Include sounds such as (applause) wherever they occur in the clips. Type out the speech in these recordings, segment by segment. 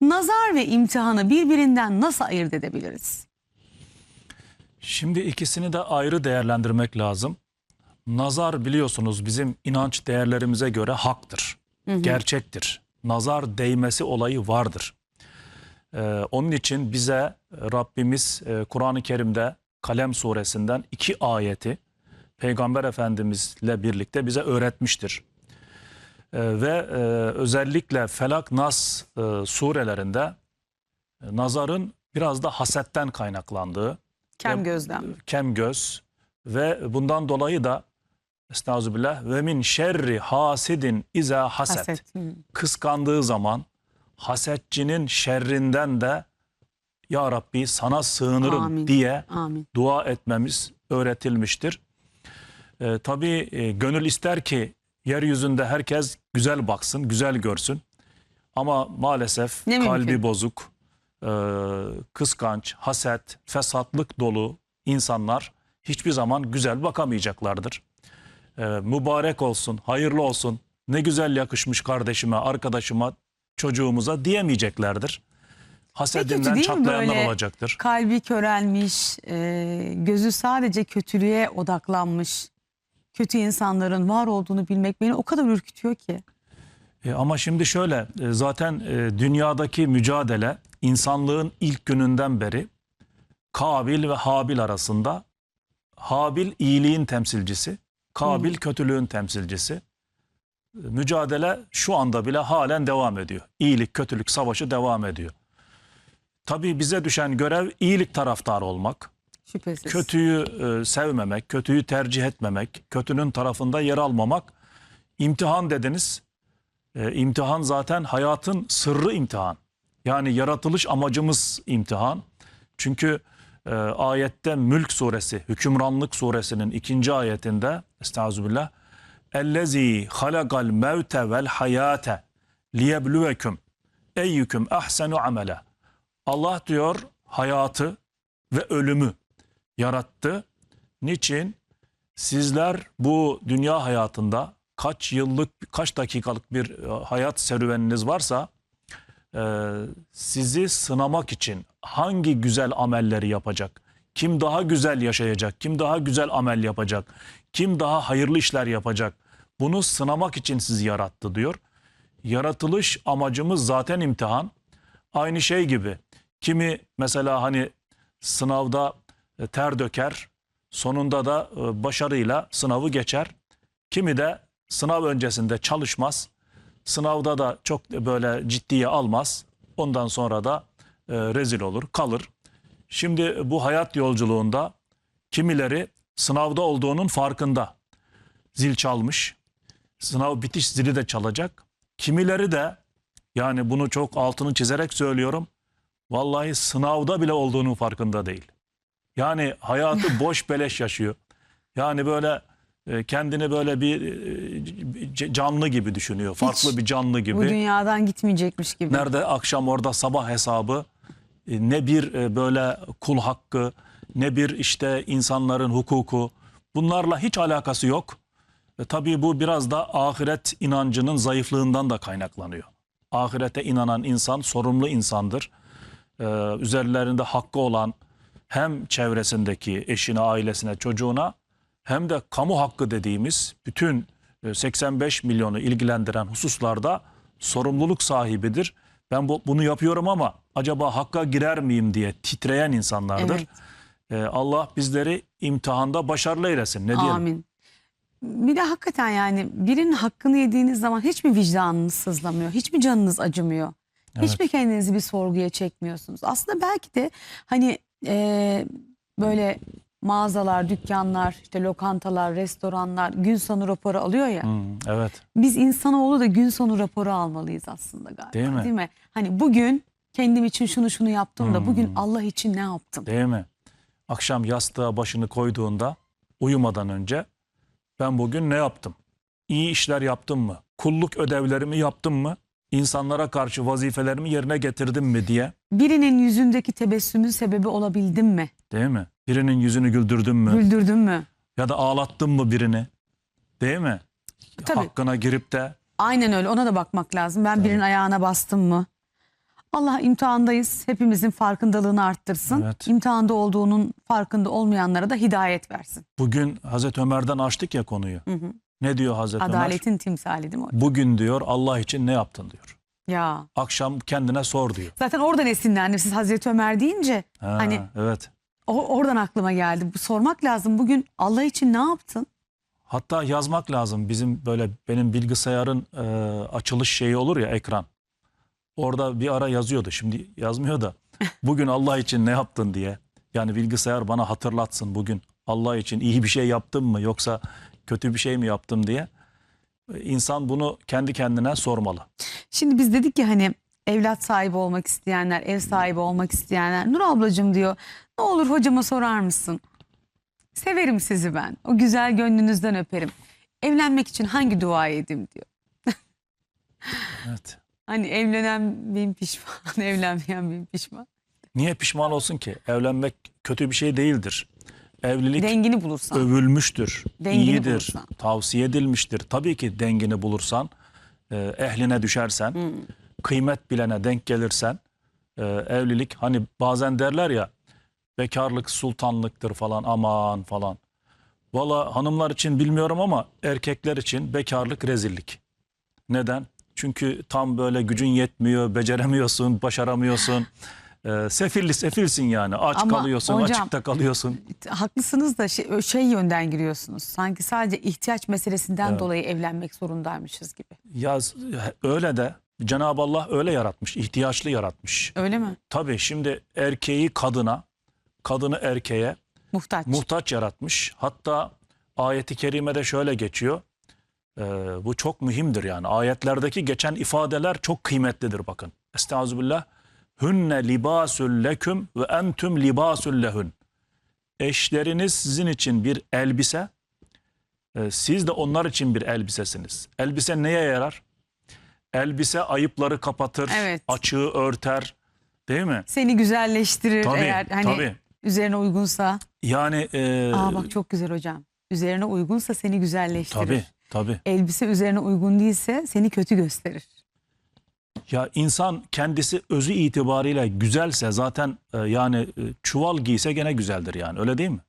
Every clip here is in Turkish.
nazar ve imtihanı birbirinden nasıl ayırt edebiliriz? Şimdi ikisini de ayrı değerlendirmek lazım. Nazar biliyorsunuz bizim inanç değerlerimize göre haktır, gerçektir. Nazar değmesi olayı vardır. Ee, onun için bize Rabbimiz e, Kur'an-ı Kerim'de Kalem suresinden iki ayeti Peygamber Efendimizle birlikte bize öğretmiştir. Ee, ve e, özellikle Felak Nas e, surelerinde e, nazarın biraz da hasetten kaynaklandığı, Kem gözlem. kem göz ve bundan dolayı da estağfirullah ve min şerri hasidin iza haset. Haset. Kıskandığı zaman hasetçinin şerrinden de ya Rabbi sana sığınırım Amin. diye Amin. dua etmemiz öğretilmiştir. Ee, tabii e, gönül ister ki yeryüzünde herkes güzel baksın, güzel görsün. Ama maalesef Ne kalbi mümkün. bozuk, e, kıskanç, haset, fesatlık dolu insanlar hiçbir zaman güzel bakamayacaklardır. E, mübarek olsun, hayırlı olsun, ne güzel yakışmış kardeşime, arkadaşıma, çocuğumuza diyemeyeceklerdir. Hasedinden çatlayanlar böyle olacaktır. Kalbi körelmiş, e, gözü sadece kötülüğe odaklanmış, kötü insanların var olduğunu bilmek beni o kadar ürkütüyor ki. E, ama şimdi şöyle e, zaten e, dünyadaki mücadele insanlığın ilk gününden beri Kabil ve Habil arasında Habil iyiliğin temsilcisi, Kabil kötülüğün temsilcisi. E, Mücadele şu anda bile halen devam ediyor. İyilik kötülük savaşı devam ediyor. Tabii bize düşen görev iyilik taraftarı olmak. Şüphesiz. Kötüyü e, sevmemek, kötüyü tercih etmemek, kötünün tarafında yer almamak. İmtihan dediniz. E, imtihan zaten hayatın sırrı imtihan. Yani yaratılış amacımız imtihan. Çünkü e, ayette Mülk suresi, Hükümranlık suresinin ikinci ayetinde Estağfirullah. Ellezî halakal mevte vel hayate liyebluvekum eyyüküm ahsenu amele. Allah diyor hayatı ve ölümü yarattı. Niçin? Sizler bu dünya hayatında kaç yıllık, kaç dakikalık bir e, hayat serüveniniz varsa e, sizi sınamak için hangi güzel amelleri yapacak, kim daha güzel yaşayacak, kim daha güzel amel yapacak, kim daha hayırlı işler yapacak, bunu sınamak için sizi yarattı diyor. Yaratılış amacımız zaten imtihan. Aynı şey gibi. Kimi mesela hani sınavda ter döker, sonunda da e, başarıyla sınavı geçer. Kimi de sınav öncesinde çalışmaz, sınavda da çok böyle ciddiye almaz. Ondan sonra da e, rezil olur, kalır. Şimdi bu hayat yolculuğunda kimileri sınavda olduğunun farkında. Zil çalmış, sınav bitiş zili de çalacak. Kimileri de yani bunu çok altını çizerek söylüyorum. Vallahi sınavda bile olduğunun farkında değil. Yani hayatı (laughs) boş beleş yaşıyor. Yani böyle e, kendini böyle bir e, c- canlı gibi düşünüyor. Farklı Hiç bir canlı gibi. Bu dünyadan gitmeyecekmiş gibi. Nerede akşam orada sabah hesabı e, ne bir e, böyle kul hakkı ne bir işte insanların hukuku bunlarla hiç alakası yok. E, tabii bu biraz da ahiret inancının zayıflığından da kaynaklanıyor. Ahirete inanan insan sorumlu insandır. E, üzerlerinde hakkı olan hem çevresindeki eşine, ailesine, çocuğuna hem de kamu hakkı dediğimiz bütün e, 85 milyonu ilgilendiren hususlarda sorumluluk sahibidir. Ben bu, bunu yapıyorum ama acaba hakka girer miyim diye titreyen insanlardır. Evet. E, Allah bizleri imtihanda başarılı eylesin. Ne diyelim? Amin. Bir de hakikaten yani birinin hakkını yediğiniz zaman hiç mi vicdanınız sızlamıyor? Hiç mi canınız acımıyor? Hiç Evet. mi kendinizi bir sorguya çekmiyorsunuz? Aslında belki de hani e, böyle mağazalar, dükkanlar, işte lokantalar, restoranlar gün sonu raporu alıyor ya. Hmm, evet. Biz insanoğlu da gün sonu raporu almalıyız aslında galiba. Değil mi? Değil mi? Hani bugün kendim için şunu şunu yaptım da Hmm. bugün Allah için ne yaptım? Değil mi? Akşam yastığa başını koyduğunda uyumadan önce ben bugün ne yaptım? İyi işler yaptım mı? Kulluk ödevlerimi yaptım mı? İnsanlara karşı vazifelerimi yerine getirdim mi diye. Birinin yüzündeki tebessümün sebebi olabildim mi? Değil mi? Birinin yüzünü güldürdüm mü? Güldürdüm mü? Ya da ağlattın mı birini? Değil mi? Tabii. Hakkına girip de Aynen öyle ona da bakmak lazım. Ben birinin ayağına bastım mı? Allah imtihandayız. Hepimizin farkındalığını arttırsın. Evet. İmtihanda olduğunun farkında olmayanlara da hidayet versin. Bugün Hazreti Ömer'den açtık ya konuyu. Ne diyor Hazreti Ömer? Adaletin timsali değil mi? hocam? Bugün diyor Allah için ne yaptın diyor. Ya. Akşam kendine sor diyor. Zaten oradan esinlendim. Siz Hazreti Ömer deyince Ha, hani evet. o- oradan aklıma geldi. Sormak lazım. Bugün Allah için ne yaptın? Hatta yazmak lazım. Bizim böyle benim bilgisayarın e, açılış şeyi olur ya ekran. Orada bir ara yazıyordu. Şimdi yazmıyor da. (laughs) Bugün Allah için ne yaptın diye. Yani bilgisayar bana hatırlatsın bugün Allah için iyi bir şey yaptım mı yoksa kötü bir şey mi yaptım diye. İnsan bunu kendi kendine sormalı. Şimdi biz dedik ki hani evlat sahibi olmak isteyenler, ev sahibi olmak isteyenler. Nur ablacığım diyor ne olur hocama sorar mısın? Severim sizi ben. O güzel gönlünüzden öperim. Evlenmek için hangi dua edeyim diyor. (laughs) Evet. Hani evlenen bin pişman, (laughs) evlenmeyen bin pişman. Niye pişman olsun ki? Evlenmek kötü bir şey değildir. Evlilik Dengini bulursan. övülmüştür, Dengini iyidir, bulursan. tavsiye edilmiştir. Tabii ki dengini bulursan, e, ehline düşersen, Hmm. kıymet bilene denk gelirsen, e, evlilik hani bazen derler ya bekarlık sultanlıktır falan aman falan. Valla hanımlar için bilmiyorum ama erkekler için bekarlık rezillik. Neden? Çünkü tam böyle gücün yetmiyor, beceremiyorsun, başaramıyorsun. E, sefilli sefilsin yani. Aç Ama kalıyorsun, hocam- açıkta kalıyorsun. Haklısınız da şey, şey yönden giriyorsunuz. Sanki sadece ihtiyaç meselesinden Evet. dolayı evlenmek zorundaymışız gibi. Ya öyle de Cenab-ı Allah öyle yaratmış, ihtiyaçlı yaratmış. Öyle mi? Tabii şimdi erkeği kadına, kadını erkeğe Muhtaç. muhtaç yaratmış. Hatta ayeti kerimede şöyle geçiyor. Ee, bu çok mühimdir yani. Ayetlerdeki geçen ifadeler çok kıymetlidir bakın. Estağfirullah. Hünne libasul leküm ve entüm libasul lehün. Eşleriniz sizin için bir elbise, e, siz de onlar için bir elbisesiniz. Elbise neye yarar? Elbise ayıpları kapatır, Evet. açığı örter. Değil mi? Seni güzelleştirir Tabii, eğer hani tabii. üzerine uygunsa. Yani e, Aa bak çok güzel hocam. Üzerine uygunsa seni güzelleştirir. tabii, tabii. Elbise üzerine uygun değilse seni kötü gösterir. Ya insan kendisi özü itibariyle güzelse zaten e, yani e, çuval giyse gene güzeldir yani öyle değil mi?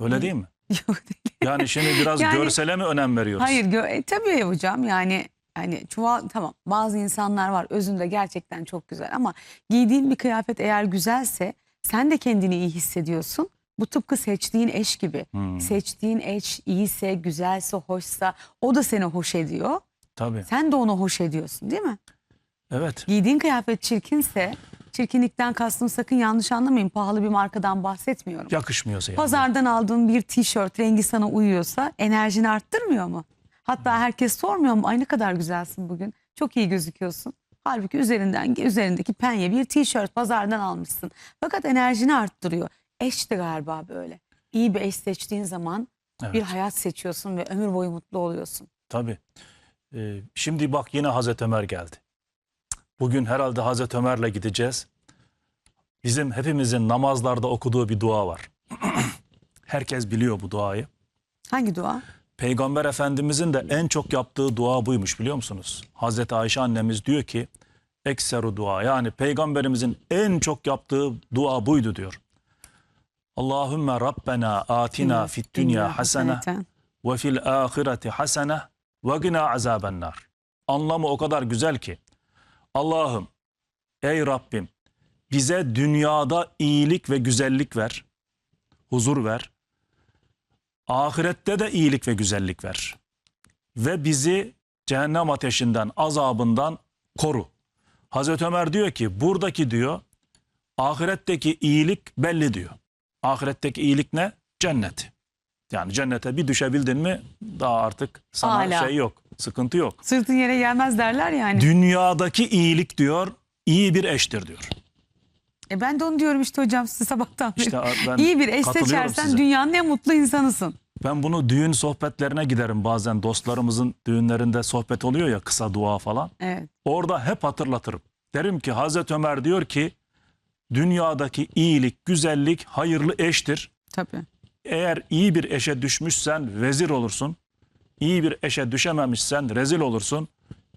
Öyle değil mi? (laughs) Yok değil. Yani şimdi biraz Yani- görsele mi önem veriyoruz? Hayır gö- e, tabii hocam yani hani çuval tamam bazı insanlar var özünde gerçekten çok güzel ama giydiğin bir kıyafet eğer güzelse sen de kendini iyi hissediyorsun. Bu tıpkı seçtiğin eş gibi. Hmm, Seçtiğin eş iyiyse, güzelse, hoşsa o da seni hoş ediyor. tabii. Sen de onu hoş ediyorsun değil mi? Evet. Giydiğin kıyafet çirkinse, çirkinlikten kastım sakın yanlış anlamayın. Pahalı bir markadan bahsetmiyorum. Yakışmıyorsa yani. Pazardan aldığın bir tişört rengi sana uyuyorsa enerjini arttırmıyor mu? Hatta herkes sormuyor mu? Ay ne kadar güzelsin bugün. Çok iyi gözüküyorsun. Halbuki üzerinden üzerindeki penye bir tişört pazardan almışsın. Fakat enerjini arttırıyor. Eş de galiba böyle. İyi bir eş seçtiğin zaman Evet. bir hayat seçiyorsun ve ömür boyu mutlu oluyorsun. Tabii. Ee, şimdi bak yine Hazreti Ömer geldi. Bugün herhalde Hazreti Ömer'le gideceğiz. Bizim hepimizin namazlarda okuduğu bir dua var. (clears throat) Herkes biliyor bu duayı. Hangi dua? Peygamber Efendimizin de en çok yaptığı dua buymuş biliyor musunuz? Hazreti Ayşe annemiz diyor ki ekseru dua yani peygamberimizin en çok yaptığı dua buydu diyor. Allahümme Rabbena atina fid dünya hasene ve fil ahireti hasene ve gina azabennar. Anlamı o kadar güzel ki Allah'ım ey Rabbim bize dünyada iyilik ve güzellik ver, huzur ver. Ahirette de iyilik ve güzellik ver. Ve bizi cehennem ateşinden, azabından koru. Hazreti Ömer diyor ki buradaki diyor ahiretteki iyilik belli diyor. Ahiretteki iyilik ne? Cennet. Yani cennete bir düşebildin mi daha artık sana Hala. şey yok, sıkıntı yok. Sırtın yere gelmez derler yani. Dünyadaki iyilik diyor iyi bir eştir diyor. E ben de onu diyorum işte hocam size sabahtan beri. İşte ben İyi bir eş seçersen size. dünyanın en mutlu insanısın. Ben bunu düğün sohbetlerine giderim bazen dostlarımızın düğünlerinde sohbet oluyor ya kısa dua falan. Evet. Orada hep hatırlatırım. Derim ki Hazreti Ömer diyor ki dünyadaki iyilik, güzellik hayırlı eştir. Tabii. Eğer iyi bir eşe düşmüşsen vezir olursun. İyi bir eşe düşememişsen rezil olursun.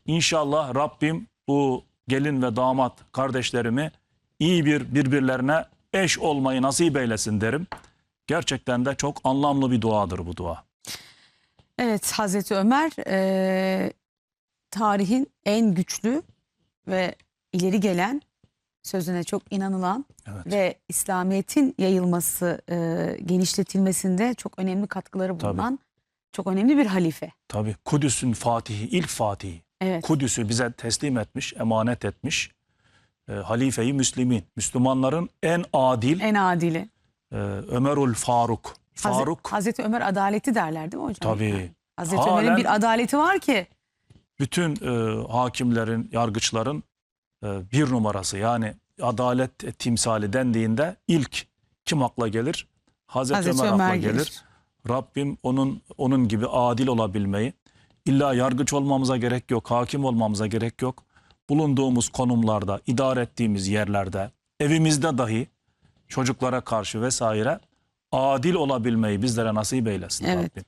İnşallah Rabbim bu gelin ve damat kardeşlerimi iyi bir birbirlerine eş olmayı nasip eylesin derim. Gerçekten de çok anlamlı bir duadır bu dua. Evet Hazreti Ömer eee, tarihin en güçlü ve ileri gelen sözüne çok inanılan Evet. ve İslamiyet'in yayılması, eee, genişletilmesinde çok önemli katkıları Tabii. Çok önemli bir halife. Tabii Kudüs'ün fatihi, ilk fatihi. Evet. Kudüs'ü bize teslim etmiş, emanet etmiş. E, Halife-i Müslimin, Müslümanların en adil En adili. e, Ömerül Faruk. Faruk Hazreti Ömer adaleti derler değil mi hocam? Tabii. Yani Hazreti Halen- Ömer'in bir adaleti var ki. bütün e, hakimlerin, yargıçların e, bir numarası yani adalet timsali dendiğinde ilk kim akla gelir? Hazreti, Hazreti Ömer, Ömer akla gelir. gelir. Rabbim onun onun gibi adil olabilmeyi, illa yargıç olmamıza gerek yok, hakim olmamıza gerek yok. Bulunduğumuz konumlarda, idare ettiğimiz yerlerde, evimizde dahi çocuklara karşı vesaire adil olabilmeyi bizlere nasip eylesin Evet. Rabbim.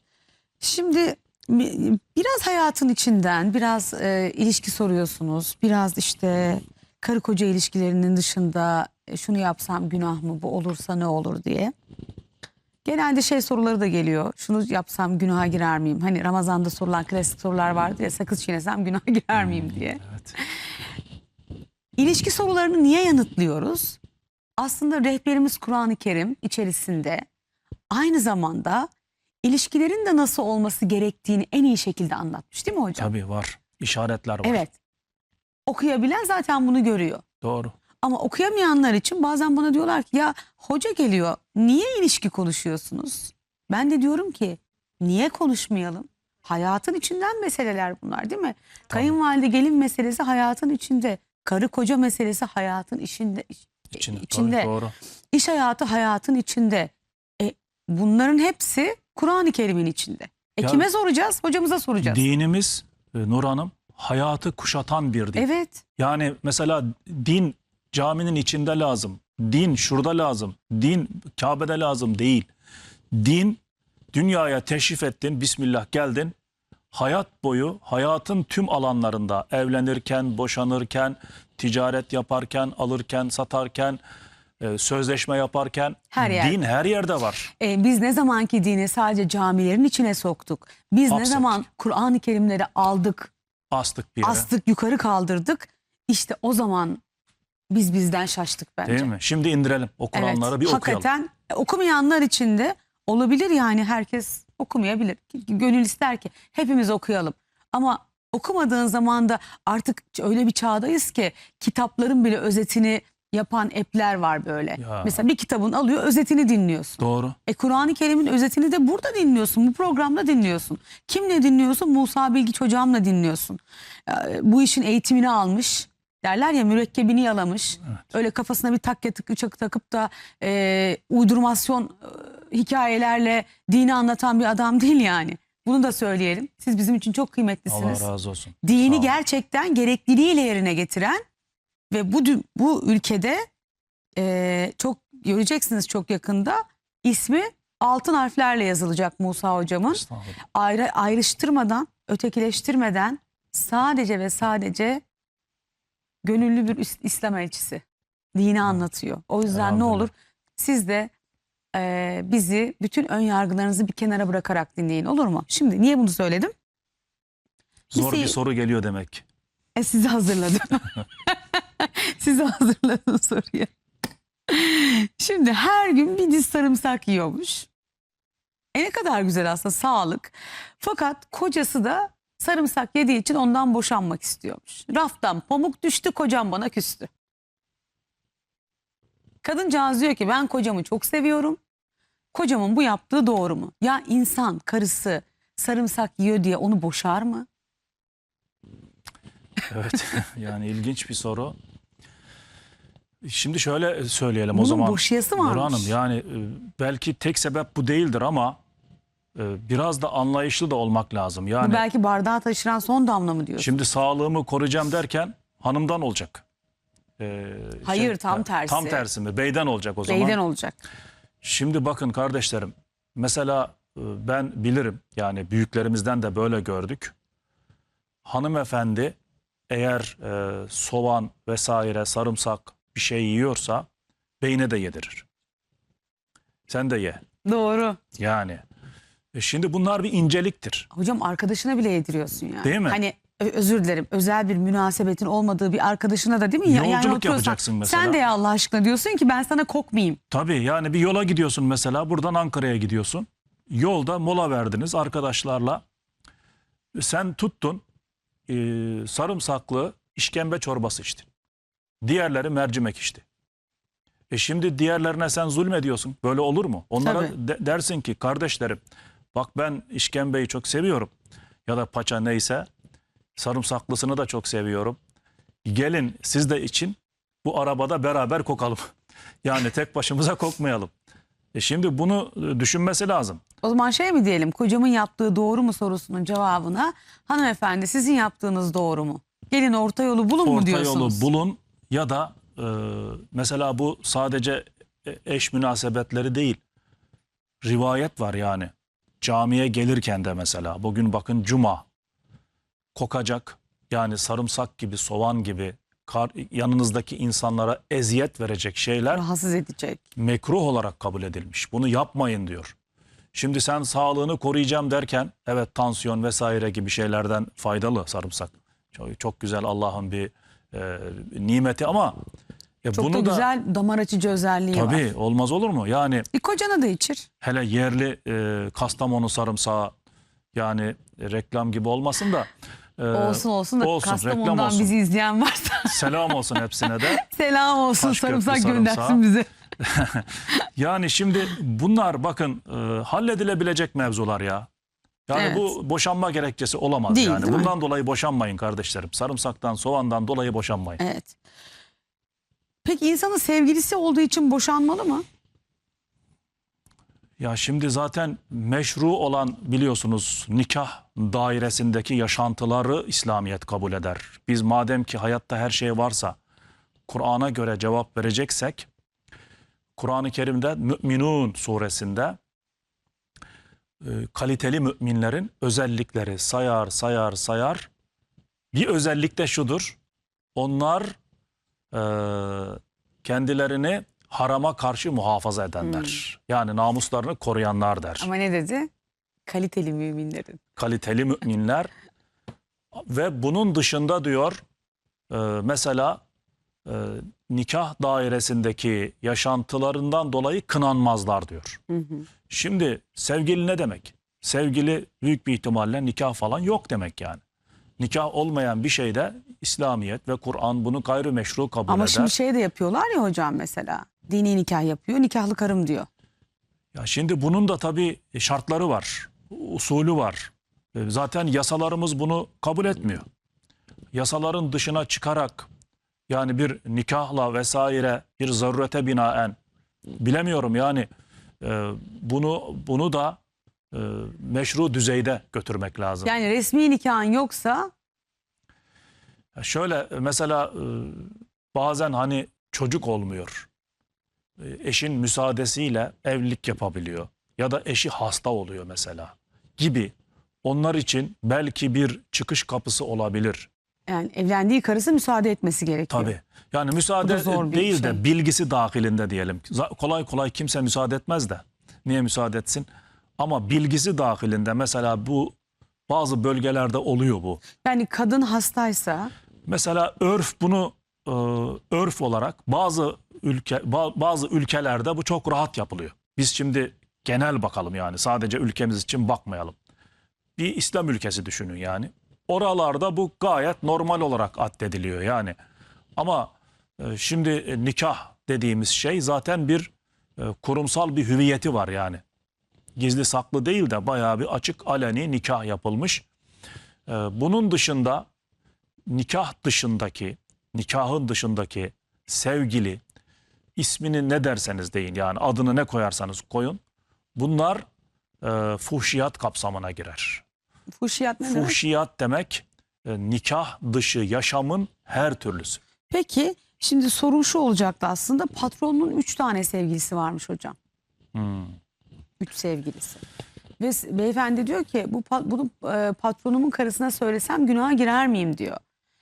Şimdi bi- biraz hayatın içinden biraz e, ilişki soruyorsunuz. Biraz işte karı koca ilişkilerinin dışında e, şunu yapsam günah mı bu olursa ne olur diye. Genelde şey soruları da geliyor. Şunu yapsam günaha girer miyim? Hani Ramazan'da sorulan klasik sorular vardı ya sakız çiğnesem günaha girer miyim diye. Evet. İlişki sorularını niye yanıtlıyoruz? Aslında rehberimiz Kur'an-ı Kerim içerisinde aynı zamanda ilişkilerin de nasıl olması gerektiğini en iyi şekilde anlatmış değil mi hocam? Tabii var. İşaretler var. Evet. Okuyabilen zaten bunu görüyor. Doğru. Ama okuyamayanlar için bazen bana diyorlar ki ya hoca geliyor niye ilişki konuşuyorsunuz? Ben de diyorum ki niye konuşmayalım? Hayatın içinden meseleler bunlar değil mi? Kayınvalide gelin meselesi hayatın içinde. Karı koca meselesi hayatın içinde. İçinde. içinde. Tabii, doğru. İş hayatı hayatın içinde. E, bunların hepsi Kur'an-ı Kerim'in içinde. E Ya- kime soracağız? Hocamıza soracağız. Dinimiz e, Nur Hanım hayatı kuşatan bir din. Evet. Yani mesela din caminin içinde lazım. Din şurada lazım. Din Kabe'de lazım değil. Din dünyaya teşrif ettin. Bismillah geldin. Hayat boyu hayatın tüm alanlarında evlenirken, boşanırken, ticaret yaparken, alırken, satarken, e, sözleşme yaparken Her yerde. din her yerde var. E, biz ne zamanki dini sadece camilerin içine soktuk. Biz ne Hapsettik. zaman Kur'an-ı Kerimleri aldık, Astık bir yere. astık, yukarı kaldırdık. İşte o zaman biz bizden şaştık bence. Değil mi? Şimdi indirelim. O Kur'anları bir okuyalım. Hakikaten okumayanlar için de olabilir yani herkes okumayabilir. Gönül ister ki hepimiz okuyalım. Ama okumadığın zaman da artık öyle bir çağdayız ki kitapların bile özetini yapan app'ler var böyle. Ya. Mesela bir kitabın alıyor özetini dinliyorsun. Doğru. E Kur'an-ı Kerim'in özetini de burada dinliyorsun. Bu programda dinliyorsun. Kimle dinliyorsun? Musa Bilgiç hocamla dinliyorsun. Bu işin eğitimini almış. Derler ya mürekkebini yalamış. Öyle kafasına bir takya tık takıp da e, uydurmasyon e, hikayelerle dini anlatan bir adam değil yani. Bunu da söyleyelim. Siz bizim için çok Allah kıymetlisiniz. razı olsun. Dini gerçekten gerekliliğiyle yerine getiren ve bu bu ülkede e, çok göreceksiniz çok yakında ismi altın harflerle yazılacak Musa hocamın. Ayrı, ayrıştırmadan, ötekileştirmeden sadece ve sadece gönüllü bir is- İslam elçisi. Dini anlatıyor. O yüzden ne olur siz de e, bizi bütün ön yargılarınızı bir kenara bırakarak dinleyin olur mu? Şimdi niye bunu söyledim? Zor Bizi- bir soru geliyor demek. E sizi hazırladım. (laughs) sizi hazırladım soruyu. Şimdi her gün bir diz sarımsak yiyormuş. E ne kadar güzel aslında sağlık. Fakat kocası da sarımsak yediği için ondan boşanmak istiyormuş. Raftan pamuk düştü kocam bana küstü. Kadıncağız diyor ki ben kocamı çok seviyorum. Kocamın bu yaptığı doğru mu? Ya insan karısı sarımsak yiyor diye onu boşar mı? Evet. (laughs) yani ilginç bir soru. Şimdi şöyle söyleyelim o Bunun zaman. boşayası Nur varmış. Hanım yani e, belki tek sebep bu değildir ama biraz da anlayışlı da olmak lazım. Bu Yani belki bardağı taşıran son damla mı diyorsun? şimdi sağlığımı koruyacağım derken hanımdan olacak. E, Hayır, tam tersi. Tam tersi mi? Beyden olacak o zaman. Beyden olacak. Şimdi bakın kardeşlerim. Mesela e, ben bilirim yani büyüklerimizden de böyle gördük. Hanımefendi eğer e, soğan vesaire sarımsak bir şey yiyorsa beyne de yedirir. Sen de ye. Doğru. Yani. E şimdi bunlar bir inceliktir. Hocam arkadaşına bile yediriyorsun yani. Değil mi? Hani ö- özür dilerim özel bir münasebetin olmadığı bir arkadaşına da değil mi? Ya- Yolculuk oturuyorsan, yapacaksın mesela. Sen de ya Allah aşkına diyorsun ki ben sana kokmayayım. Tabii yani bir yola gidiyorsun mesela buradan Ankara'ya gidiyorsun. Yolda mola verdiniz arkadaşlarla. Sen tuttun e, sarımsaklı işkembe çorbası içtin. Diğerleri mercimek içti. E şimdi diğerlerine sen zulmediyorsun. Böyle olur mu? Onlara Tabii. de- dersin ki kardeşlerim bak ben işkembeyi çok seviyorum. Ya da paça neyse sarımsaklısını da çok seviyorum. Gelin siz de için bu arabada beraber kokalım. (laughs) Yani tek başımıza kokmayalım. E şimdi bunu düşünmesi lazım. O zaman şey mi diyelim kocamın yaptığı doğru mu sorusunun cevabına hanımefendi sizin yaptığınız doğru mu? Gelin orta yolu bulun mu Orta diyorsunuz? yolu bulun ya da e, mesela bu sadece e- eş münasebetleri değil. Rivayet var yani. Camiye gelirken de mesela bugün bakın cuma kokacak yani sarımsak gibi soğan gibi kar, yanınızdaki insanlara eziyet verecek şeyler Rahatsız edecek. mekruh olarak kabul edilmiş. Bunu yapmayın diyor. Şimdi sen sağlığını koruyacağım derken evet tansiyon vesaire gibi şeylerden faydalı sarımsak. Çok, çok güzel Allah'ın bir e, nimeti ama e, Çok bunu da güzel damar açıcı özelliği var. tabii olmaz olur mu? Yani Bir kocana da içir. hele yerli e, Kastamonu sarımsağı yani e, reklam gibi olmasın da e, Olsun olsun da olsun, reklam Kastamonu'dan olsun. bizi izleyen varsa (laughs) selam olsun hepsine de. (laughs) selam olsun Taş sarımsak sarımsağı. göndersin bize. (laughs) Yani şimdi bunlar bakın e, halledilebilecek mevzular ya. Yani Evet. bu boşanma gerekçesi olamaz Değil, yani. değil mi? Bundan dolayı boşanmayın kardeşlerim. Sarımsaktan, soğandan dolayı boşanmayın. Evet. Peki insanın sevgilisi olduğu için boşanmalı mı? Ya şimdi zaten meşru olan biliyorsunuz nikah dairesindeki yaşantıları İslamiyet kabul eder. Biz madem ki hayatta her şey varsa Kur'an'a göre cevap vereceksek Kur'an-ı Kerim'de Mü'minun suresinde e, kaliteli müminlerin özellikleri sayar sayar sayar. Bir özellik de şudur. Onlar e, kendilerini harama karşı muhafaza edenler. Yani namuslarını koruyanlar der. Ama ne dedi? Kaliteli müminlerin. Kaliteli müminler (laughs) ve bunun dışında diyor e, mesela e, nikah dairesindeki yaşantılarından dolayı kınanmazlar diyor. Hı hı. Şimdi sevgili ne demek? Sevgili büyük bir ihtimalle nikah falan yok demek yani. Nikah olmayan bir şeyde İslamiyet ve Kur'an bunu gayrimeşru kabul Ama eder. şimdi şey de yapıyorlar ya hocam mesela. Dini nikah yapıyor, nikahlı karım diyor. Ya şimdi bunun da tabii şartları var, usulü var. E, Zaten yasalarımız bunu kabul etmiyor. Yasaların dışına çıkarak yani bir nikahla vesaire bir zarurete binaen bilemiyorum yani e, bunu bunu da e, meşru düzeyde götürmek lazım. Yani resmi nikahın yoksa Ya Şöyle e, mesela e, bazen hani çocuk olmuyor. E, Eşin müsaadesiyle evlilik yapabiliyor. Ya da eşi hasta oluyor mesela gibi. Onlar için belki bir çıkış kapısı olabilir. yani evlendiği karısı müsaade etmesi gerekiyor. Tabii. Yani müsaade zor bir değil şey. de bilgisi dahilinde diyelim. Kolay kolay kimse müsaade etmez de. Niye müsaade etsin? Ama bilgisi dahilinde mesela bu bazı bölgelerde oluyor bu. Yani kadın hastaysa Mesela örf bunu e, örf olarak bazı ülke ba- bazı ülkelerde bu çok rahat yapılıyor. Biz şimdi genel bakalım yani sadece ülkemiz için bakmayalım. Bir İslam ülkesi düşünün yani. Oralarda bu gayet normal olarak addediliyor yani. Ama e, şimdi nikah dediğimiz şey zaten bir e, kurumsal bir hüviyeti var yani. Gizli saklı değil de bayağı bir açık aleni nikah yapılmış. E, bunun dışında nikah dışındaki, nikahın dışındaki sevgili, ismini ne derseniz deyin yani adını ne koyarsanız koyun. Bunlar e, fuhşiyat kapsamına girer. fuhşiyat ne demek? Fuhşiyat demek e, nikah dışı yaşamın her türlüsü. Peki şimdi soru şu olacaktı aslında. Patronun üç tane sevgilisi varmış hocam. Hmm. Üç sevgilisi. Ve beyefendi diyor ki bu bunu e, patronumun karısına söylesem günaha girer miyim diyor.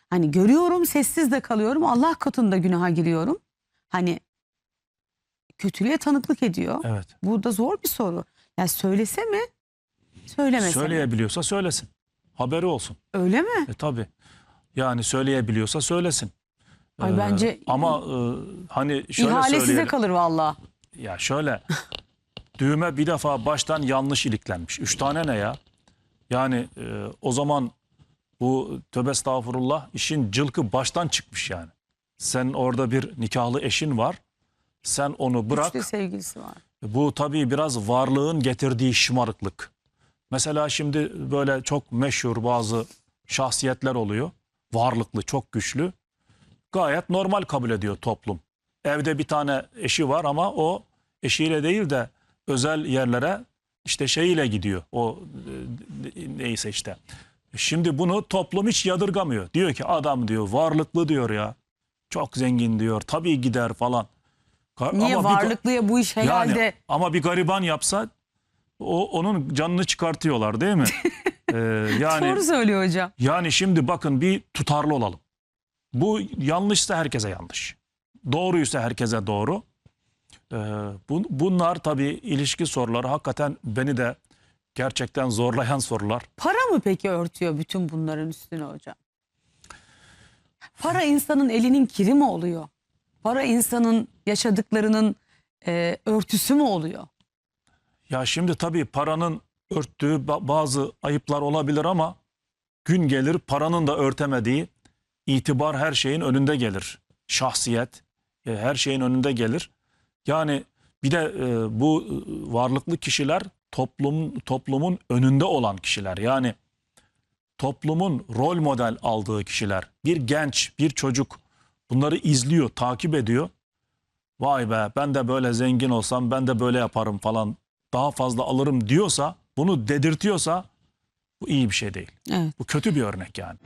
Hani görüyorum sessiz de kalıyorum Allah katında günaha giriyorum. Hani kötülüğe tanıklık ediyor. Evet. Bu da zor bir soru. Yani söylese mi? Söylemese mi? Söyleyebiliyorsa söylesin. Haberi olsun. Öyle mi? E tabi. Yani söyleyebiliyorsa söylesin. Ay Ee, bence ama e, hani şöyle İhale size söyleyelim. kalır valla. Ya şöyle (laughs) düğme bir defa baştan yanlış iliklenmiş. Üç tane ne ya? Yani e, o zaman bu tövbe estağfurullah işin cılkı baştan çıkmış yani. Sen orada bir nikahlı eşin var. Sen onu bırak. Güçlü sevgilisi var. Bu tabii biraz varlığın getirdiği şımarıklık. Mesela şimdi böyle çok meşhur bazı şahsiyetler oluyor. Varlıklı, çok güçlü. Gayet normal kabul ediyor toplum. Evde bir tane eşi var ama o eşiyle değil de özel yerlere işte şeyiyle gidiyor. O e, neyse işte. Şimdi bunu toplum hiç yadırgamıyor. Diyor ki adam diyor varlıklı diyor ya. Çok zengin diyor. Tabii gider falan. Niye ama bir- varlıklıya bu iş herhalde yani ama bir gariban yapsa o onun canını çıkartıyorlar değil mi? (laughs) Ee, yani doğru söylüyor hocam. yani şimdi bakın bir tutarlı olalım. Bu yanlışsa herkese yanlış. Doğruysa herkese doğru. Ee, bu, bunlar tabii ilişki soruları hakikaten beni de gerçekten zorlayan sorular. Para mı peki örtüyor bütün bunların üstüne hocam? Para insanın elinin kiri mi oluyor? Para insanın yaşadıklarının e, örtüsü mü oluyor? Ya şimdi tabii paranın örttüğü ba- bazı ayıplar olabilir ama gün gelir paranın da örtemediği itibar her şeyin önünde gelir. Şahsiyet e, her şeyin önünde gelir. Yani bir de e, bu e, varlıklı kişiler toplum toplumun önünde olan kişiler. Yani toplumun rol model aldığı kişiler. Bir genç, bir çocuk bunları izliyor, takip ediyor. Vay be ben de böyle zengin olsam ben de böyle yaparım falan daha fazla alırım diyorsa bunu dedirtiyorsa bu iyi bir şey değil. Evet. Bu kötü bir örnek yani.